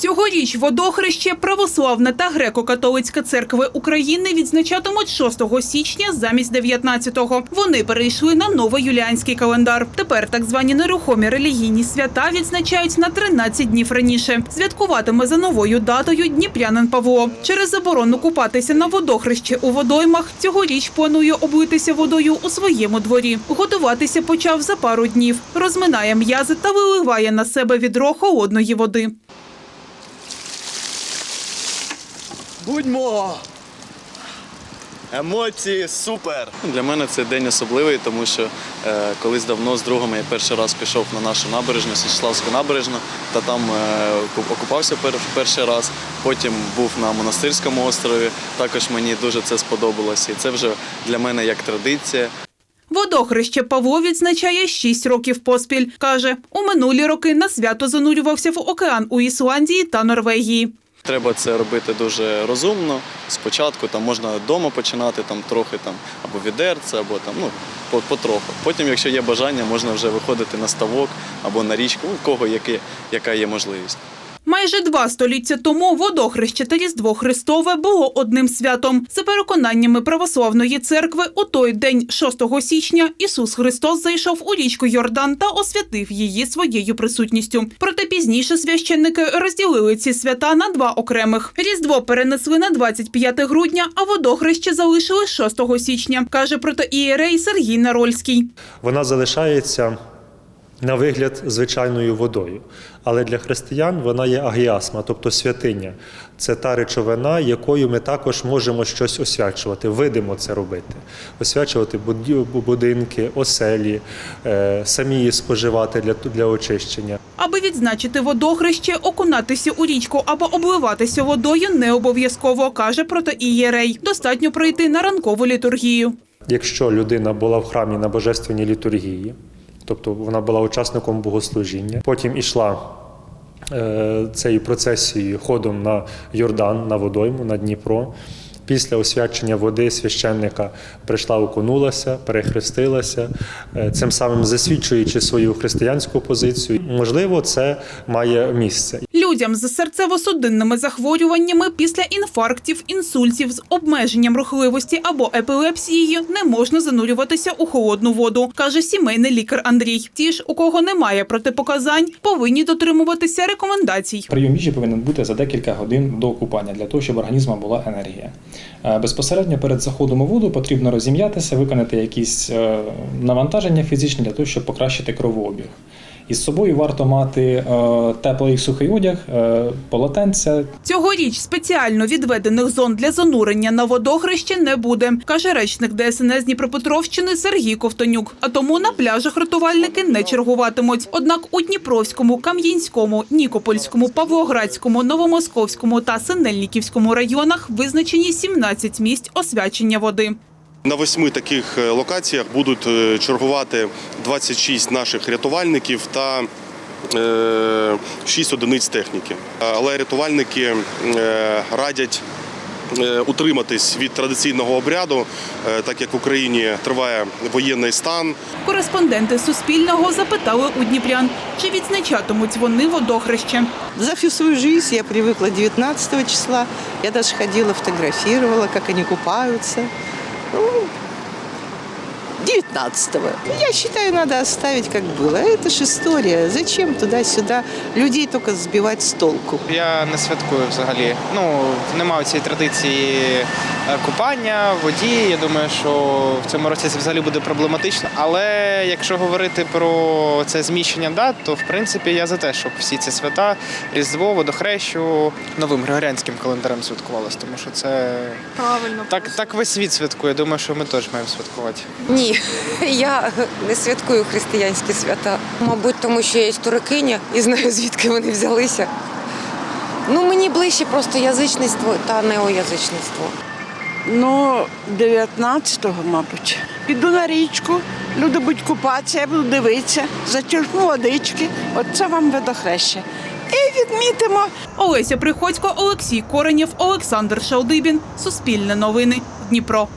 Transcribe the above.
Цьогоріч водохреще Православна та Греко-католицька церкви України відзначатимуть 6 січня замість 19-го. Вони перейшли на новоюліанський календар. Тепер так звані нерухомі релігійні свята відзначають на 13 днів раніше. Святкуватиме за новою датою Дніпрянин Павло. Через заборону купатися на водохрещі у водоймах цьогоріч планує облитися водою у своєму дворі. Готуватися почав за пару днів. Розминає м'язи та виливає на себе відро холодної води. Будьмо! Емоції супер! Для мене це день особливий, тому що е, колись давно з другом я перший раз пішов на нашу набережну, Січеславську набережну, та там е, окупався пер, перший раз. Потім був на монастирському острові. Також мені дуже це сподобалося. І це вже для мене як традиція. Водохреще Павло відзначає 6 років поспіль. Каже, у минулі роки на свято занурювався в океан у Ісландії та Норвегії. Треба це робити дуже розумно. Спочатку там можна вдома починати, там трохи там або відерце, або там ну потроху. Потім, якщо є бажання, можна вже виходити на ставок або на річку, у кого яке, яка є можливість. Майже два століття тому водохреще та Різдво Христове було одним святом. За переконаннями православної церкви, у той день, 6 січня, Ісус Христос зайшов у річку Йордан та освятив її своєю присутністю. Проте пізніше священники розділили ці свята на два окремих. Різдво перенесли на 25 грудня, а водохреще залишили 6 січня, каже протоієрей Сергій Нарольський. вона залишається на вигляд звичайною водою. Але для християн вона є агіасма, тобто святиня. Це та речовина, якою ми також можемо щось освячувати, видимо це робити. Освячувати будинки, оселі, е, самі її споживати для, для очищення. Аби відзначити водохреще, окунатися у річку або обливатися водою не обов'язково, каже протоієрей. Достатньо пройти на ранкову літургію. Якщо людина була в храмі на божественній літургії, тобто вона була учасником богослужіння, потім ішла е, цією процесією ходом на Йордан, на водойму, на Дніпро. Після освячення води священника прийшла, окунулася, перехрестилася, е, цим самим засвідчуючи свою християнську позицію. Можливо, це має місце. Людям з серцево-судинними захворюваннями після інфарктів, інсультів з обмеженням рухливості або епілепсією не можна занурюватися у холодну воду, каже сімейний лікар Андрій. Ті ж, у кого немає протипоказань, повинні дотримуватися рекомендацій. Прийом їжі повинен бути за декілька годин до купання для того, щоб організму була енергія. Е, Безпосередньо перед заходом у воду потрібно розім'ятися, виконати якісь е, навантаження фізичні для того, щоб покращити кровообіг. Із собою варто мати е, теплий сухий одяг, е, полотенця, Цьогоріч спеціально відведених зон для занурення на водохреще не буде, каже речник ДСНС Дніпропетровщини Сергій Ковтонюк. А тому на пляжах рятувальники не чергуватимуть. Однак у Дніпровському, Кам'янському, Нікопольському, Павлоградському, Новомосковському та Синельниківському районах визначені 17 місць освячення води. На восьми таких е, локаціях будуть е, чергувати 26 наших рятувальників та е, 6 одиниць техніки. Але рятувальники е, радять е, утриматись від традиційного обряду, е, так як в Україні триває воєнний стан. Кореспонденти Суспільного запитали у дніпрян, чи відзначатимуть вони водохреще. За всю свою жизнь я привыкла 19 числа. Я даже ходила, фотографировала, как они купаются. Ну, 19-го. Я считаю, надо оставить как было. Это ж история. Зачем туда-сюда людей только сбивать с толку? Я не святкую взагалі. Ну, немає цієї традиції купання в воді. Я думаю, що в цьому році це взагалі буде проблематично. Але якщо говорити про це зміщення дат, то в принципі я за те, щоб всі ці свята, Різдво, водохрещу новим григоріанським календарем святкувалося, тому що це Правильно. так, так весь світ святкує. Думаю, що ми теж маємо святкувати. Ні, я не святкую християнські свята. Мабуть, тому що я історикиня і знаю, звідки вони взялися. Ну, мені ближче просто язичництво та неоязичництво. Ну, 19-го, мабуть. Піду на річку, люди будуть купатися, я буду дивитися, зачерпну водички. Оце вам видохреще. І відмітимо Олеся Приходько, Олексій Коренєв, Олександр Шалдибін. Суспільне новини. Дніпро.